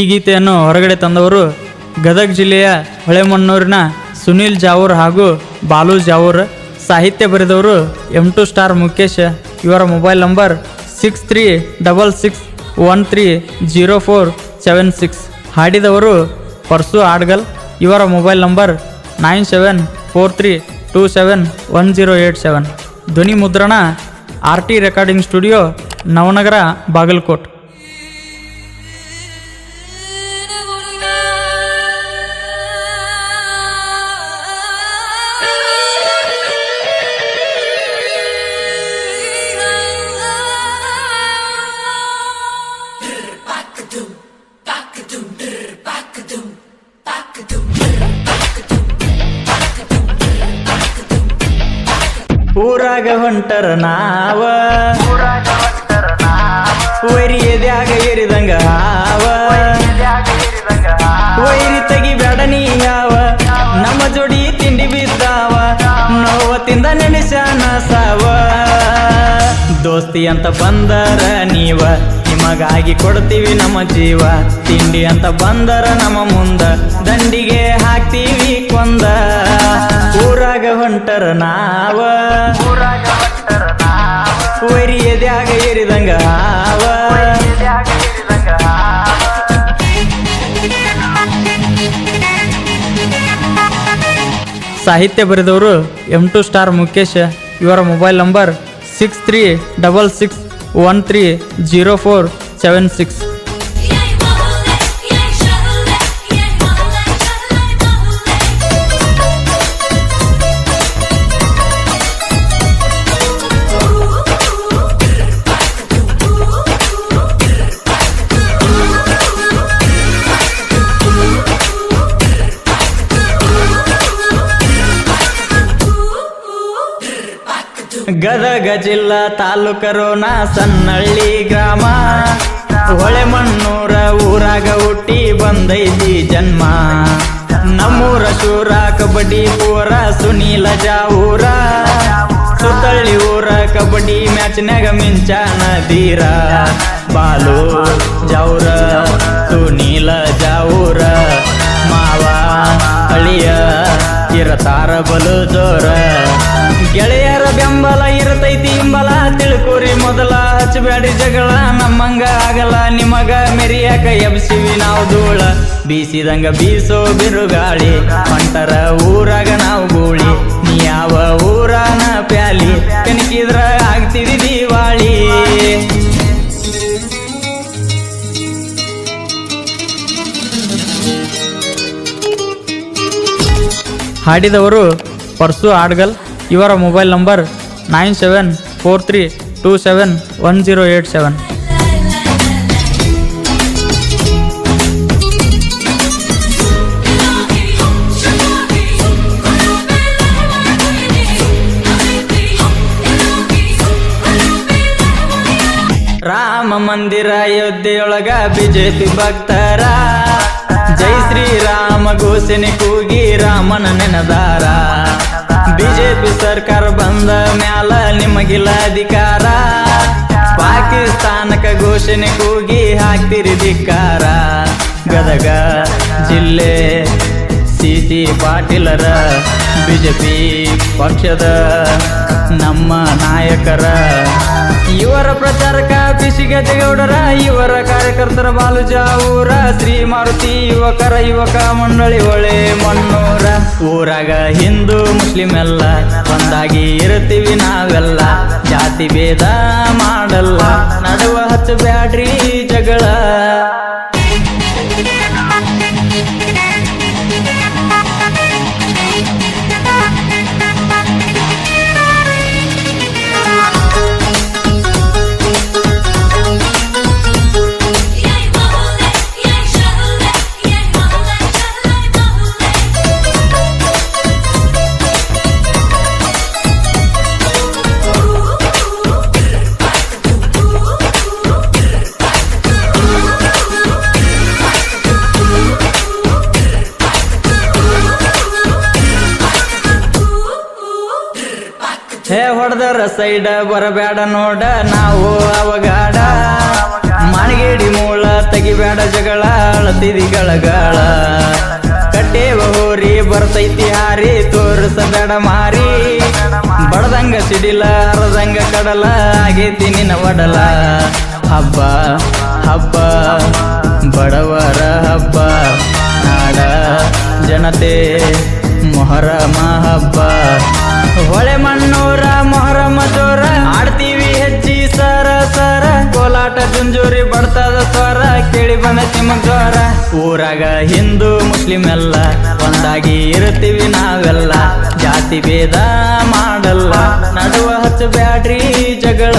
ಈ ಗೀತೆಯನ್ನು ಹೊರಗಡೆ ತಂದವರು ಗದಗ ಜಿಲ್ಲೆಯ ಹೊಳೆಮಣ್ಣೂರಿನ ಸುನೀಲ್ ಜಾವೂರ್ ಹಾಗೂ ಬಾಲು ಜಾವೂರ್. ಸಾಹಿತ್ಯ ಬರೆದವರು ಎಂ ಟು ಸ್ಟಾರ್ ಮುಖೇಶ್ ಇವರ mobile number six three double six one three zero four seven six. ಹಾಡಿದವರು purse ಆಡ್ಗಲ್. ಇವರ mobile number nine seven four three two seven one zero eight seven. ಧ್ವನಿ ಮುದ್ರಣ R T recording studio Navanagar Bagalkot. ಊರಾಗ ಹೊಂಟರ ನಾವ. ವೈರಿ ಎದ್ಯಾಗ ಏರಿದಂಗ ಹಾವ. ವೈರಿ ತೆಗಿ ಬೇಡ ನೀ ಯಾವ ದೋಸ್ತಿ ಅಂತ ಬಂದರ ನೀವ? ನಿಮಗಾಗಿ ಕೊಡ್ತೀವಿ ನಮ್ಮ ಜೀವ. ತಿಂಡಿ ಅಂತ ಬಂದರ ನಮ್ಮ ಮುಂದ. ದಂಡಿಗೆ ಹಾಕ್ತೀವಿ ಕೊಂದ. ಊರಾಗ ಹೊಂಟರ ನಾವ. ಊರಾಗ ಏರಿದಂಗ ಆವ. ಸಾಹಿತ್ಯ ಬರೆದವರು ಎಂ ಟು ಸ್ಟಾರ್ ಮುಖೇಶ್ ಇವರ mobile number six three double six one three zero four seven six Gadag ಜಿಲ್ಲಾ ತಾಲೂಕರೋನ ಸನ್ನಳ್ಳಿ ಗ್ರಾಮ. ಹೊಳೆ ಮಣ್ಣೂರ ಊರಾಗ ಹುಟ್ಟಿ ಬಂದೈತಿ ಜನ್ಮ. ನಮ್ಮೂರ ಶೂರ ಕಬಡ್ಡಿ ಪೂರ ಸುನೀಲ ಜಾವೂರ. ಸುತ್ತಳ್ಳಿ ಊರ ಕಬಡ್ಡಿ ಮ್ಯಾಚ್ನ್ಯಾಗ ಮಿಂಚಾನ ಧೀರ ಬಾಲು, ಜೌರ, ಸುನೀಲ ಇರತಾರ ಬಲು ಜೋರ. ಗೆಳೆಯರ ಬೆಂಬಲ ಇರತೈತಿ ಹಿಂಬಲ ತಿಳ್ಕೋರಿ ಮೊದಲ ಹಚ್ಚಬೇಡಿ ಜಗಳ. ನಮ್ಮಂಗ ಆಗಲ್ಲ, ನಿಮಗ ಮೆರಿಯಾಕ ಎಬ್ಸಿವಿ ನಾವು ಧೂಳ. ಬೀಸಿದಂಗ ಬೀಸೋ ಬಿರುಗಾಳಿ ಹೊಂಟರ ಊರಾಗ ನಾವು ಗೂಳಿ. ನೀ ಯಾವ ಊರಾನ ಪ್ಯಾಲಿ ಕನಕಿದ್ರ ಆಗ್ತಿದಿ ದಿವಾಳಿ. ಹಾಡಿದವರು ಪರ್ಸು ಆಡ್ಗಲ್. ಇವರ mobile number nine seven four three two seven one zero eight seven. Rama ಮಂದಿರ ಅಯೋಧ್ಯೆಯೊಳಗ ಬಿಜೆಪಿ ಭಕ್ತರ ಜೈ ಶ್ರೀರಾಮ, ಘೋಷಣೆ ಕೂಗಿ ರಾಮನ ನೆನದಾರ. ಬಿಜೆಪಿ ಸರ್ಕಾರ ಬಂದ ಮ್ಯಾಲ ನಿಮಗಿಲ್ಲ ಅಧಿಕಾರ. ಪಾಕಿಸ್ತಾನಕ ಘೋಷಣೆ ಕೂಗಿ ಹಾಕ್ತಿರಿ ಧಿಕ್ಕಾರ. ಗದಗ ಜಿಲ್ಲೆ ಸಿ ಸಿ ಪಾಟೀಲರ, ಬಿಜೆಪಿ ಪಕ್ಷದ ನಮ್ಮ ನಾಯಕರ ಇವರ ಪ್ರಚಾರಕ ಬಿಸಿಗದ್ದೆಗೌಡರ ಇವರ ಕಾರ್ಯಕರ್ತರ ಬಾಲುಜಾವೂರ ಶ್ರೀ ಮಾರುತಿ ಯುವಕರ, ಯುವಕ ಮಂಡಳಿ ಹೊಳೆ ಮಣ್ಣೂರ. ಊರಾಗ ಹಿಂದೂ ಮುಸ್ಲಿಂ ಎಲ್ಲ ಒಂದಾಗಿ ಇರ್ತೀವಿ ನಾವೆಲ್ಲ. ಜಾತಿ ಭೇದ ಮಾಡಲ್ಲ, ನಡುವ ಹತ್ತು ಬ್ಯಾಡ್ರಿ ಜಗಳ. ಹೇ ಹೊಡೆದರ ಸೈಡ ಬರಬೇಡ ನೋಡ, ನಾವು ಅವಗಾಡ ಮಾಣಿಗೇಡಿ ಮೂಳ ತೆಗಿಬೇಡ ಜಗಳ, ಅಳತಿದಿ ಗಳಗಳ. ಕಟ್ಟೇವ ಹೋರಿ, ಬರ್ತೈತಿ ಹಾರಿ, ತೋರಿಸಬೇಡ ಮಾರಿ. ಬಡದಂಗ ಸಿಡಿಲ ಹರದಂಗ ಕಡಲ, ಆಗೈತಿ ನಿನ್ನ ಒಡಲ. ಹಬ್ಬ ಹಬ್ಬ, ಬಡವರ ಹಬ್ಬ, ನಾಡ ಜನತೆ ಮೊಹರಮ ಹಬ್ಬ. ಹೊಳೆ ಮಣ್ಣೂರ ಮೊಹರಮ ಜೋರ ಆಡ್ತೀವಿ ಹೆಜ್ಜಿ ಸರ ಸರ. ಕೋಲಾಟ ಜುಂಜೂರಿ ಬಡ್ತದ ಸ್ವರ, ಕೇಳಿ ಬಂದ ಜ್ವರ ಊರಾಗ ಹಿಂದೂ ಮುಸ್ಲಿಂ ಎಲ್ಲ ಒಂದಾಗಿ ಇರ್ತೀವಿ ನಾವೆಲ್ಲ. ಜಾತಿ ಭೇದ ಮಾಡಲ್ಲ, ನಡುವ ಹಚ್ಚ ಬ್ಯಾಡ್ರಿ ಜಗಳ.